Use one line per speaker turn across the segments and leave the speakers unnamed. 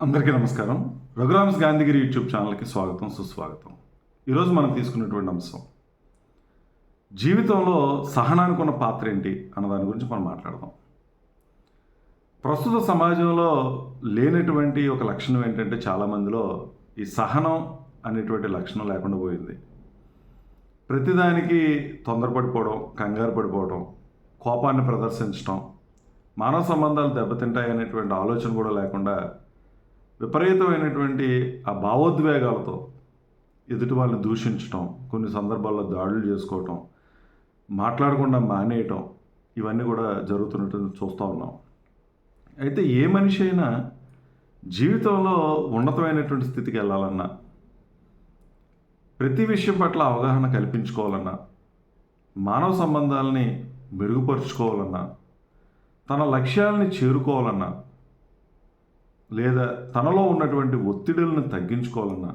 అందరికీ నమస్కారం. రఘురామ్స్ గాంధీగిరి యూట్యూబ్ ఛానల్కి స్వాగతం సుస్వాగతం. ఈరోజు మనం తీసుకున్నటువంటి అంశం జీవితంలో సహనానికి ఉన్న పాత్ర ఏంటి అన్న దాని గురించి మనం మాట్లాడదాం. ప్రస్తుత సమాజంలో లేనటువంటి ఒక లక్షణం ఏంటంటే చాలామందిలో ఈ సహనం అనేటువంటి లక్షణం లేకుండా పోయింది. ప్రతిదానికి తొందరపడిపోవడం కంగారు పడిపోవడం కోపాన్ని ప్రదర్శించడం మానవ సంబంధాలు దెబ్బతింటాయి అనేటువంటి ఆలోచన కూడా లేకుండా విపరీతమైనటువంటి ఆ భావోద్వేగాలతో ఎదుటి వాళ్ళని దూషించటం కొన్ని సందర్భాల్లో దాడులు చేసుకోవటం మాట్లాడకుండా మానేయటం ఇవన్నీ కూడా జరుగుతున్నట్టు చూస్తూ ఉన్నాం. అయితే ఏ మనిషి అయినా జీవితంలో ఉన్నతమైనటువంటి స్థితికి వెళ్ళాలన్నా ప్రతి విషయం పట్ల అవగాహన కల్పించుకోవాలన్నా మానవ సంబంధాలని మెరుగుపరుచుకోవాలన్నా తన లక్ష్యాలని చేరుకోవాలన్నా లేదా తనలో ఉన్నటువంటి ఒత్తిడులను తగ్గించుకోవాలన్నా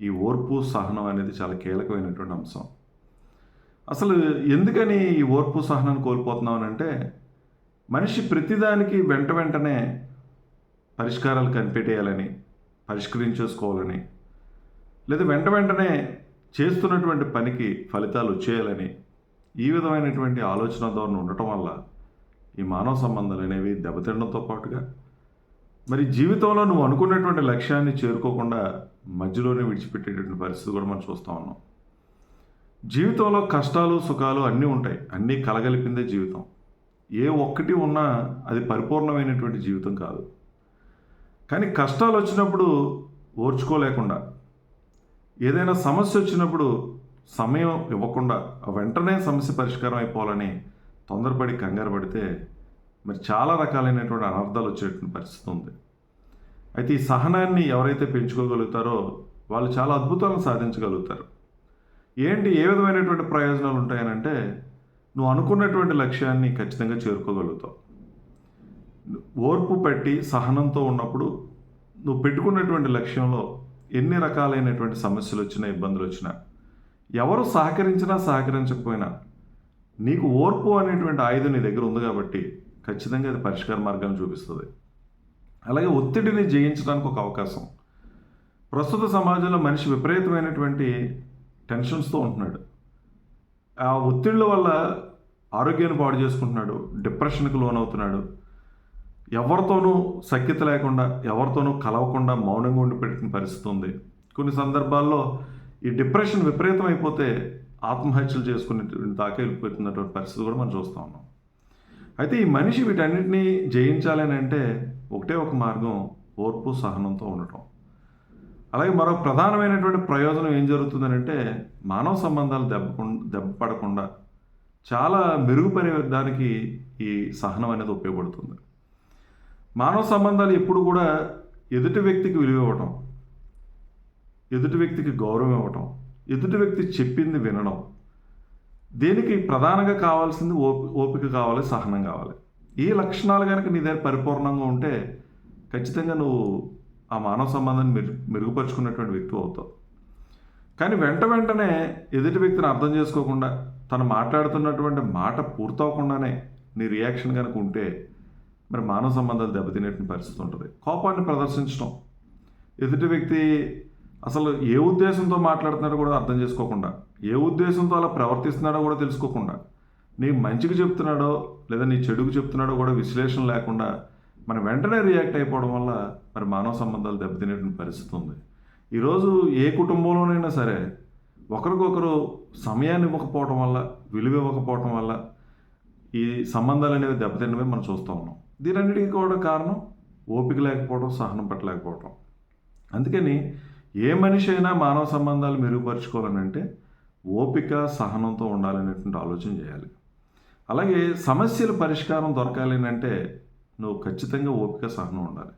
ఈ ఓర్పు సహనం అనేది చాలా కీలకమైనటువంటి అంశం. అసలు ఎందుకని ఈ ఓర్పు సహనాన్ని కోల్పోతున్నాం అంటే మనిషి ప్రతిదానికి వెంట వెంటనే పరిష్కారాలు కనిపెట్టేయాలని పరిష్కరించేసుకోవాలని లేదా వెంట వెంటనే చేస్తున్నటువంటి పనికి ఫలితాలు వచ్చేయాలని ఈ విధమైనటువంటి ఆలోచన ధోరణి ఉండటం వల్ల ఈ మానవ సంబంధాలు అనేవి దెబ్బతినడంతో పాటుగా మరి జీవితంలో నువ్వు అనుకున్నటువంటి లక్ష్యాన్ని చేరుకోకుండా మధ్యలోనే విడిచిపెట్టేటువంటి పరిస్థితి కూడా మనం చూస్తూ ఉన్నాం. జీవితంలో కష్టాలు సుఖాలు అన్నీ ఉంటాయి. అన్నీ కలగలిపిందే జీవితం. ఏ ఒక్కటి ఉన్నా అది పరిపూర్ణమైనటువంటి జీవితం కాదు. కానీ కష్టాలు వచ్చినప్పుడు ఓర్చుకోలేకుండా ఏదైనా సమస్య వచ్చినప్పుడు సమయం ఇవ్వకుండా వెంటనే సమస్య పరిష్కారం అయిపోవాలని తొందరపడి కంగారు పడితే మరి చాలా రకాలైనటువంటి అనర్థాలు వచ్చేటువంటి పరిస్థితి ఉంది. అయితే ఈ సహనాన్ని ఎవరైతే పెంచుకోగలుగుతారో వాళ్ళు చాలా అద్భుతాలను సాధించగలుగుతారు. ఏంటి? ఏ విధమైనటువంటి ప్రయోజనాలు ఉంటాయనంటే నువ్వు అనుకున్నటువంటి లక్ష్యాన్ని ఖచ్చితంగా చేరుకోగలుగుతావు. ఓర్పు పెట్టి సహనంతో ఉన్నప్పుడు నువ్వు పెట్టుకున్నటువంటి లక్ష్యంలో ఎన్ని రకాలైనటువంటి సమస్యలు వచ్చినా ఇబ్బందులు వచ్చినా ఎవరు సహకరించినా సహకరించకపోయినా నీకు ఓర్పు అనేటువంటి ఆయుధం నీ దగ్గర ఉంది కాబట్టి ఖచ్చితంగా అది పరిష్కార మార్గాన్ని చూపిస్తుంది. అలాగే ఒత్తిడిని జయించడానికి ఒక అవకాశం. ప్రస్తుత సమాజంలో మనిషి విపరీతమైనటువంటి టెన్షన్స్తో ఉంటున్నాడు. ఆ ఒత్తిళ్ళ వల్ల ఆరోగ్యాన్ని పాడు చేసుకుంటున్నాడు డిప్రెషన్కి లోనవుతున్నాడు. ఎవరితోనూ సఖ్యత లేకుండా ఎవరితోనూ కలవకుండా మౌనంగా ఉండిపెట్టిన పరిస్థితి ఉంది. కొన్ని సందర్భాల్లో ఈ డిప్రెషన్ విపరీతం అయిపోతే ఆత్మహత్యలు చేసుకునే దాకా వెళ్ళిపోతున్నటువంటి పరిస్థితి కూడా మనం చూస్తూ ఉన్నాం. అయితే ఈ మనిషి వీటన్నిటిని జయించాలని అంటే ఒకటే ఒక మార్గం ఓర్పు సహనంతో ఉండటం. అలాగే మరో ప్రధానమైనటువంటి ప్రయోజనం ఏం జరుగుతుందనంటే మానవ సంబంధాలు దెబ్బకుండా దెబ్బ పడకుండా చాలా మెరుగుపడేదానికి ఈ సహనం అనేది ఉపయోగపడుతుంది. మానవ సంబంధాలు ఎప్పుడు కూడా ఎదుటి వ్యక్తికి విలువ ఇవ్వటం ఎదుటి వ్యక్తికి గౌరవం ఇవ్వటం ఎదుటి వ్యక్తి చెప్పింది వినడం దేనికి ప్రధానంగా కావాల్సింది ఓపి ఓపిక కావాలి సహనం కావాలి? ఈ లక్షణాలు కనుక నీ దగ్గర పరిపూర్ణంగా ఉంటే ఖచ్చితంగా నువ్వు ఆ మానవ సంబంధాన్ని మెరు మెరుగుపరుచుకున్నటువంటి వ్యక్తి అవుతావు. కానీ వెంట వెంటనే ఎదుటి వ్యక్తిని అర్థం చేసుకోకుండా తను మాట్లాడుతున్నటువంటి మాట పూర్తవకుండానే నీ రియాక్షన్ కనుక ఉంటే మరి మానవ సంబంధాలు దెబ్బతినేటువంటి పరిస్థితి ఉంటుంది. కోపాన్ని ప్రదర్శించడం ఎదుటి వ్యక్తి అసలు ఏ ఉద్దేశంతో మాట్లాడుతున్నాడో కూడా అర్థం చేసుకోకుండా ఏ ఉద్దేశంతో అలా ప్రవర్తిస్తున్నాడో కూడా తెలుసుకోకుండా నీ మంచికి చెప్తున్నాడో లేదా నీ చెడుకు చెప్తున్నాడో కూడా విశ్లేషణ లేకుండా మనం వెంటనే రియాక్ట్ అయిపోవడం వల్ల మరి మానవ సంబంధాలు దెబ్బతినేటువంటి పరిస్థితి ఉంది. ఈరోజు ఏ కుటుంబంలోనైనా సరే ఒకరికొకరు సమయాన్ని ఇవ్వకపోవటం వల్ల విలువ ఇవ్వకపోవటం వల్ల ఈ సంబంధాలు అనేవి దెబ్బతినవే మనం చూస్తూ ఉన్నాం. దీనన్నిటికీ కూడా కారణం ఓపిక లేకపోవడం సహనం పట్టలేకపోవటం. అందుకని ఏ మనిషి అయినా మానవ సంబంధాలు మెరుగుపరచుకోవాలనంటే ఓపిక సహనంతో ఉండాలనేటువంటి ఆలోచన చేయాలి. అలాగే సమస్యల పరిష్కారం దొరకాలి అంటే నువ్వు ఖచ్చితంగా ఓపిక సహనం ఉండాలి.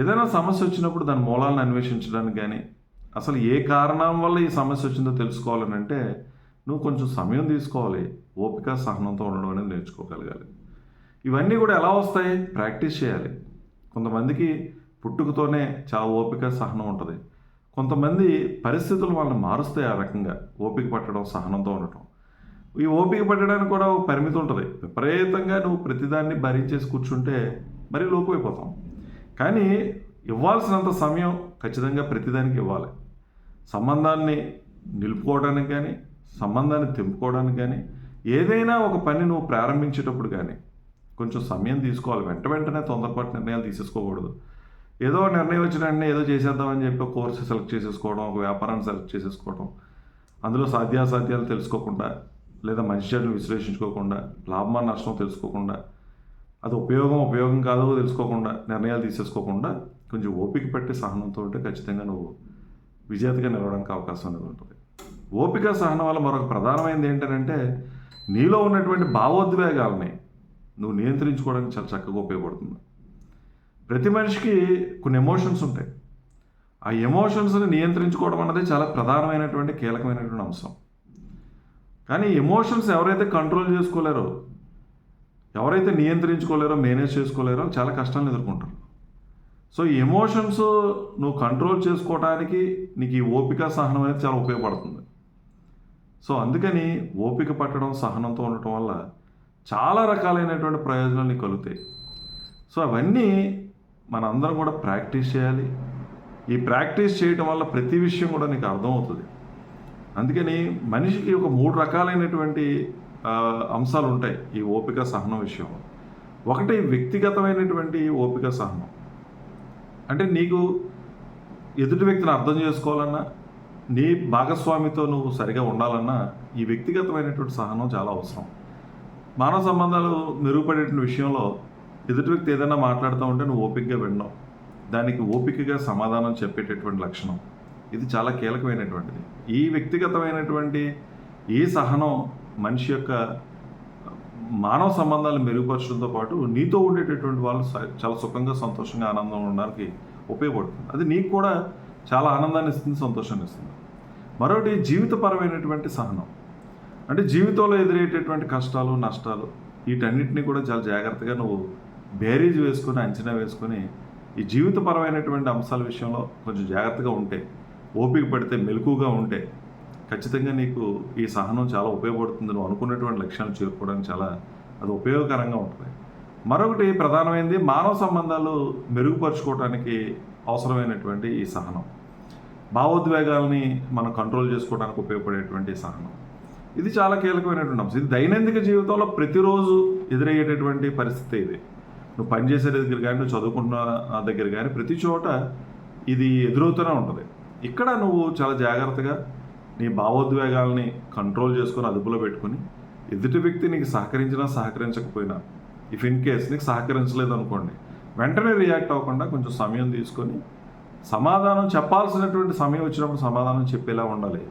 ఏదైనా సమస్య వచ్చినప్పుడు దాని మూలాలను అన్వేషించడానికి కానీ అసలు ఏ కారణం వల్ల ఈ సమస్య వచ్చిందో తెలుసుకోవాలనంటే నువ్వు కొంచెం సమయం తీసుకోవాలి. ఓపిక సహనంతో ఉండడం అనేది నేర్చుకోగలగాలి. ఇవన్నీ కూడా ఎలా వస్తాయి? ప్రాక్టీస్ చేయాలి. కొంతమందికి పుట్టుకతోనే చాలా ఓపిక సహనం ఉంటుంది. కొంతమంది పరిస్థితులు వాళ్ళని మారుస్తాయి ఆ రకంగా. ఓపిక పట్టడం సహనంతో ఉండటం. ఈ ఓపిక పట్టడానికి కూడా ఒక పరిమితి ఉంటుంది. విపరీతంగా నువ్వు ప్రతిదాన్ని భరించేసి కూర్చుంటే మరీ లోపు అయిపోతాం కానీ ఇవ్వాల్సినంత సమయం ఖచ్చితంగా ప్రతిదానికి ఇవ్వాలి. సంబంధాన్ని నిలుపుకోవడానికి కానీ సంబంధాన్ని తెంపుకోవడానికి కానీ ఏదైనా ఒక పని నువ్వు ప్రారంభించేటప్పుడు కానీ కొంచెం సమయం తీసుకోవాలి. వెంట వెంటనే తొందరపాటు నిర్ణయాలు తీసేసుకోకూడదు. ఏదో నిర్ణయం వచ్చిన వెంటనే ఏదో చేసేద్దామని చెప్పి కోర్సు సెలెక్ట్ చేసేసుకోవడం ఒక వ్యాపారాన్ని సెలెక్ట్ చేసేసుకోవడం అందులో సాధ్యాసాధ్యాలు తెలుసుకోకుండా లేదా మంచి చెడులు విశ్లేషించుకోకుండా లాభమా నష్టం తెలుసుకోకుండా అది ఉపయోగం ఉపయోగం కాదో తెలుసుకోకుండా నిర్ణయాలు తీసేసుకోకుండా కొంచెం ఓపిక పెట్టి సహనంతో ఉంటే ఖచ్చితంగా నువ్వు విజేతగా నిలవడానికి అవకాశం అనేది ఉంటుంది. ఓపిక సహనం వల్ల మరొక ప్రధానమైనది ఏంటంటే నీలో ఉన్నటువంటి భావోద్వేగాలని నువ్వు నియంత్రించుకోవడానికి చాలా చక్కగా ఉపయోగపడుతుంది. ప్రతి మనిషికి కొన్ని ఎమోషన్స్ ఉంటాయి. ఆ ఎమోషన్స్ని నియంత్రించుకోవడం అన్నది చాలా ప్రధానమైనటువంటి కీలకమైనటువంటి అంశం. కానీ ఎమోషన్స్ ఎవరైతే కంట్రోల్ చేసుకోలేరో ఎవరైతే నియంత్రించుకోలేరో మేనేజ్ చేసుకోలేరో చాలా కష్టాలను ఎదుర్కొంటారు. సో ఈ ఎమోషన్స్ నువ్వు కంట్రోల్ చేసుకోవడానికి నీకు ఈ ఓపిక సహనం అనేది చాలా ఉపయోగపడుతుంది. సో అందుకని ఓపిక పట్టడం సహనంతో ఉండటం వల్ల చాలా రకాలైనటువంటి ప్రయోజనాలు నీకు కలుగుతాయి. సో అవన్నీ మనందరం కూడా ప్రాక్టీస్ చేయాలి. ఈ ప్రాక్టీస్ చేయటం వల్ల ప్రతి విషయం కూడా నీకు అర్థమవుతుంది. అందుకని మనిషికి ఒక మూడు రకాలైనటువంటి అంశాలు ఉంటాయి ఈ ఓపిక సహనం విషయంలో. ఒకటి వ్యక్తిగతమైనటువంటి ఓపిక సహనం. అంటే నీకు ఎదుటి వ్యక్తిని అర్థం చేసుకోవాలన్నా నీ భాగస్వామితో నువ్వు సరిగా ఉండాలన్నా ఈ వ్యక్తిగతమైనటువంటి సహనం చాలా అవసరం. మానవ సంబంధాలు మెరుగుపడేటువంటి విషయంలో ఎదుటి వ్యక్తి ఏదైనా మాట్లాడుతూ ఉంటే నువ్వు ఓపికగా వినడం దానికి ఓపికగా సమాధానం చెప్పేటటువంటి లక్షణం. ఇది చాలా కీలకమైనటువంటిది. ఈ వ్యక్తిగతమైనటువంటి ఈ సహనం మనిషి యొక్క మానవ సంబంధాలు మెరుగుపరచడంతో పాటు నీతో ఉండేటటువంటి వాళ్ళు స- చాలా సుఖంగా సంతోషంగా ఆనందంగా ఉండడానికి ఉపయోగపడుతుంది. అది నీకు కూడా చాలా ఆనందాన్ని ఇస్తుంది సంతోషాన్ని ఇస్తుంది. మరొకటి జీవితపరమైనటువంటి సహనం. అంటే జీవితంలో ఎదురయ్యేటటువంటి కష్టాలు నష్టాలు వీటన్నిటిని కూడా చాలా జాగ్రత్తగా నువ్వు బేరీజ్ వేసుకొని అంచనా వేసుకొని ఈ జీవితపరమైనటువంటి అంశాల విషయంలో కొంచెం జాగ్రత్తగా ఉంటే ఓపిక పడితే మెలకుగా ఉంటే ఖచ్చితంగా నీకు ఈ సహనం చాలా ఉపయోగపడుతుంది. నువ్వు అనుకున్నటువంటి లక్ష్యాలు చేరుకోవడానికి చాలా అది ఉపయోగకరంగా ఉంటుంది. మరొకటి ప్రధానమైనది మానవ సంబంధాలు మెరుగుపరుచుకోవడానికి అవసరమైనటువంటి ఈ సహనం. భావోద్వేగాల్ని మనం కంట్రోల్ చేసుకోవడానికి ఉపయోగపడేటువంటి సహనం. ఇది చాలా కీలకమైనటువంటి అంశం. ఇది దైనందిక జీవితంలో ప్రతిరోజు ఎదురయ్యేటటువంటి పరిస్థితి ఇది. నువ్వు పనిచేసే దగ్గర కానీ నువ్వు చదువుకున్న దగ్గర కానీ ప్రతి చోట ఇది ఎదురవుతూనే ఉంటుంది. ఇక్కడ నువ్వు చాలా జాగ్రత్తగా నీ భావోద్వేగాల్ని కంట్రోల్ చేసుకొని అదుపులో పెట్టుకుని ఎదుటి వ్యక్తి నీకు సహకరించినా సహకరించకపోయినా ఇఫ్ ఇన్ కేస్ నీకు సహకరించలేదు అనుకోండి వెంటనే రియాక్ట్ అవ్వకుండా కొంచెం సమయం తీసుకొని సమాధానం చెప్పాల్సినటువంటి సమయం వచ్చినప్పుడు సమాధానం చెప్పేలా ఉండాలి.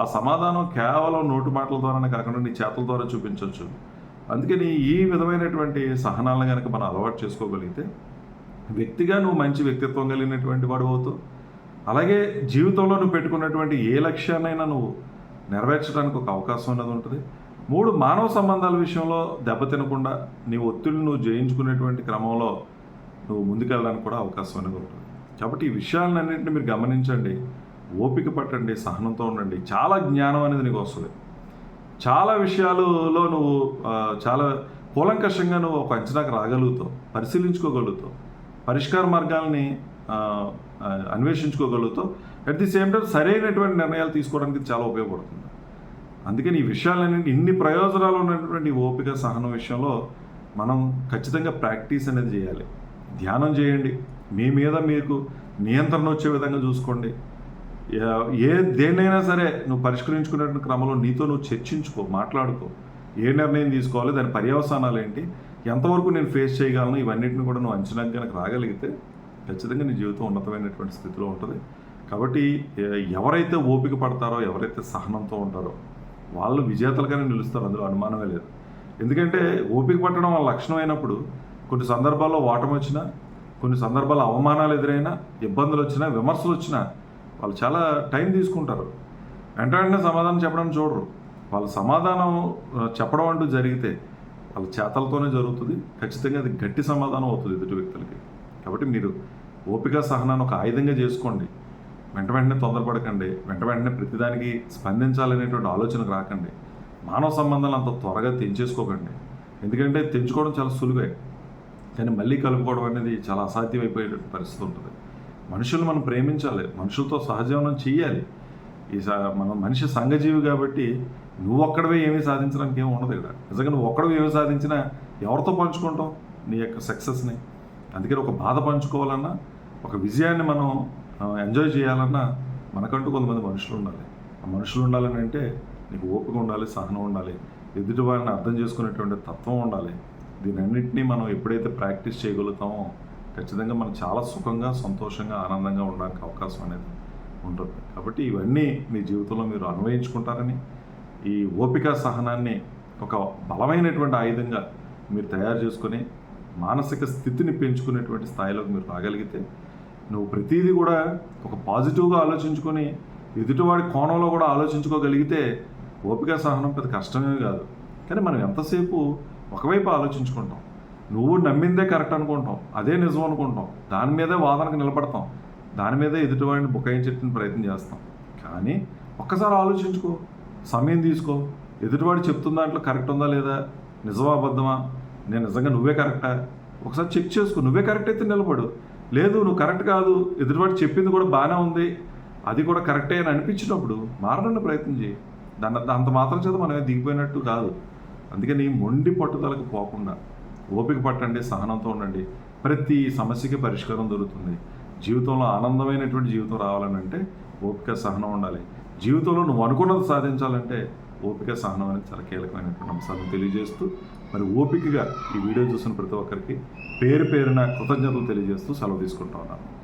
ఆ సమాధానం కేవలం నోటి మాటల ద్వారానే కాకుండా నీ చేతుల ద్వారా చూపించవచ్చు. అందుకని ఈ విధమైనటువంటి సహనాలను కనుక మనం అలవాటు చేసుకోగలిగితే వ్యక్తిగా నువ్వు మంచి వ్యక్తిత్వం కలిగినటువంటి వాడు అవుతావు. అలాగే జీవితంలో నువ్వు పెట్టుకున్నటువంటి ఏ లక్ష్యాన్నైనా నువ్వు నెరవేర్చడానికి ఒక అవకాశం అనేది ఉంటుంది. మూడు మానవ సంబంధాల విషయంలో దెబ్బతినకుండా నీ ఒత్తిడిని నువ్వు జయించుకునేటువంటి క్రమంలో నువ్వు ముందుకెళ్ళడానికి కూడా అవకాశం అనేది ఉంటుంది. కాబట్టి ఈ విషయాలన్నింటినీ మీరు గమనించండి ఓపిక పట్టండి సహనంతో ఉండండి. చాలా జ్ఞానం అనేది నీకు వస్తుంది. చాలా విషయాలలో నువ్వు చాలా కూలంకషంగా నువ్వు ఒక అంచనాకు రాగలుగుతావు పరిశీలించుకోగలుగుతావు పరిష్కార మార్గాల్ని అన్వేషించుకోగలుగుతావు. అట్ ది సేమ్ టైం సరైనటువంటి నిర్ణయాలు తీసుకోవడానికి చాలా ఉపయోగపడుతుంది. అందుకని ఈ విషయాలన్నీ ఇన్ని ప్రయోజనాలు ఉన్నటువంటి ఓపిక సహనం విషయంలో మనం ఖచ్చితంగా ప్రాక్టీస్ అనేది చేయాలి. ధ్యానం చేయండి. మీ మీద మీకు నియంత్రణ వచ్చే విధంగా చూసుకోండి. ఏ- దేన్నైనా సరే నువ్వు పరిష్కరించుకునే క్రమంలో నీతో నువ్వు చర్చించుకో మాట్లాడుకో. ఏ నిర్ణయం తీసుకోవాలి దాని పర్యవసానాలు ఏంటి ఎంతవరకు నేను ఫేస్ చేయగలను ఇవన్నిటిని కూడా నువ్వు అంచనా కనుక రాగలిగితే ఖచ్చితంగా నీ జీవితం ఉన్నతమైనటువంటి స్థితిలో ఉంటుంది. కాబట్టి ఎవరైతే ఓపిక పడతారో ఎవరైతే సహనంతో ఉంటారో వాళ్ళు విజేతలుగానే నిలుస్తారు అందులో అనుమానమే లేదు. ఎందుకంటే ఓపిక పట్టడం వాళ్ళ లక్షణం అయినప్పుడు కొన్ని సందర్భాల్లో ఓటమి వచ్చినా కొన్ని సందర్భాల్లో అవమానాలు ఎదురైనా ఇబ్బందులు వచ్చినా విమర్శలు వచ్చినా వాళ్ళు చాలా టైం తీసుకుంటారు. వెంట వెంటనే సమాధానం చెప్పడం చూడరు. వాళ్ళ సమాధానం చెప్పడం అంటూ జరిగితే వాళ్ళ చేతలతోనే జరుగుతుంది. ఖచ్చితంగా అది గట్టి సమాధానం అవుతుంది ఎదుటి వ్యక్తులకి. కాబట్టి మీరు ఓపిక సహనాన్ని ఒక ఆయుధంగా చేసుకోండి. వెంట వెంటనే తొందరపడకండి. వెంట వెంటనే ప్రతిదానికి స్పందించాలనేటువంటి ఆలోచనకు రాకండి. మానవ సంబంధాలు అంత త్వరగా తెంచేసుకోకండి. ఎందుకంటే తెంచుకోవడం చాలా సులువే. కానీ మళ్ళీ కలుపుకోవడం అనేది చాలా అసాధ్యమైపోయేటువంటి పరిస్థితి ఉంటుంది. మనుషులు మనం ప్రేమించాలి. మనుషులతో సహజీవనం చేయాలి ఈ స మనిషి సంఘజీవి కాబట్టి నువ్వు ఒక్కడవే ఏమీ సాధించడానికి ఏమి ఉండదు ఇక్కడ. నిజంగా నువ్వు ఒక్కడవే ఏమి సాధించినా ఎవరితో పంచుకుంటావు? నీ యొక్క సక్సెస్ని. అందుకని ఒక బాధ పంచుకోవాలన్నా ఒక విజయాన్ని మనం ఎంజాయ్ చేయాలన్నా మనకంటూ కొంతమంది మనుషులు ఉండాలి. ఆ మనుషులు ఉండాలని అంటే నీకు ఓపిక ఉండాలి సహనం ఉండాలి. ఎదుటి వారిని అర్థం చేసుకునేటువంటి తత్వం ఉండాలి. దీని అన్నింటినీ మనం ఎప్పుడైతే ప్రాక్టీస్ చేయగలుగుతామో ఖచ్చితంగా మనం చాలా సుఖంగా సంతోషంగా ఆనందంగా ఉండడానికి అవకాశం అనేది ఉంటుంది. కాబట్టి ఇవన్నీ మీ జీవితంలో మీరు అన్వయించుకుంటారని ఈ ఓపిక సహనాన్ని ఒక బలమైనటువంటి ఆయుధంగా మీరు తయారు చేసుకొని మానసిక స్థితిని పెంచుకునేటువంటి స్థాయిలోకి మీరు రాగలిగితే నువ్వు ప్రతిదీ కూడా ఒక పాజిటివ్గా ఆలోచించుకొని ఎదుటివాడి కోణంలో కూడా ఆలోచించుకోగలిగితే ఓపిక సహనం పెద్ద కష్టమే కాదు. కానీ మనం ఎంతసేపు ఒకవైపు ఆలోచించుకుంటాం నువ్వు నమ్మిందే కరెక్ట్ అనుకుంటాం. అదే నిజం అనుకుంటాం. దాని మీదే వాదనకు నిలబడతాం. దాని మీదే ఎదుటివాడిని బుకాయించేట్టుని ప్రయత్నం చేస్తాం. కానీ ఒక్కసారి ఆలోచించుకో. సమయం తీసుకో. ఎదుటివాడు చెప్తున్న దాంట్లో కరెక్ట్ ఉందా లేదా? నిజమా అబద్ధమా? నేను నిజంగా నువ్వే కరెక్టా? ఒకసారి చెక్ చేసుకో. నువ్వే కరెక్ట్ అయితే నిలబడు. లేదు నువ్వు కరెక్ట్ కాదు. ఎదుటివాడు చెప్పింది కూడా బాగానే ఉంది. అది కూడా కరెక్టే అని అనిపించినప్పుడు మారడానికి ప్రయత్నం చేయి. దాన్ని అంత మాత్రం చేత మనమే దిగిపోయినట్టు కాదు. అందుకని మొండి పట్టుదలకు పోకుండా ఓపిక పట్టండి సహనంతో ఉండండి. ప్రతి సమస్యకి పరిష్కారం దొరుకుతుంది. జీవితంలో ఆనందమైనటువంటి జీవితం రావాలనంటే ఓపిక సహనం ఉండాలి. జీవితంలో నువ్వు అనుకున్నది సాధించాలంటే ఓపిక సహనం అనేది చాలా కీలకమైనటువంటి అంశాలను తెలియజేస్తూ మరి ఓపికగా ఈ వీడియో చూసిన ప్రతి ఒక్కరికి పేరు పేరున కృతజ్ఞతలు తెలియజేస్తూ సెలవు తీసుకుంటా ఉన్నాను.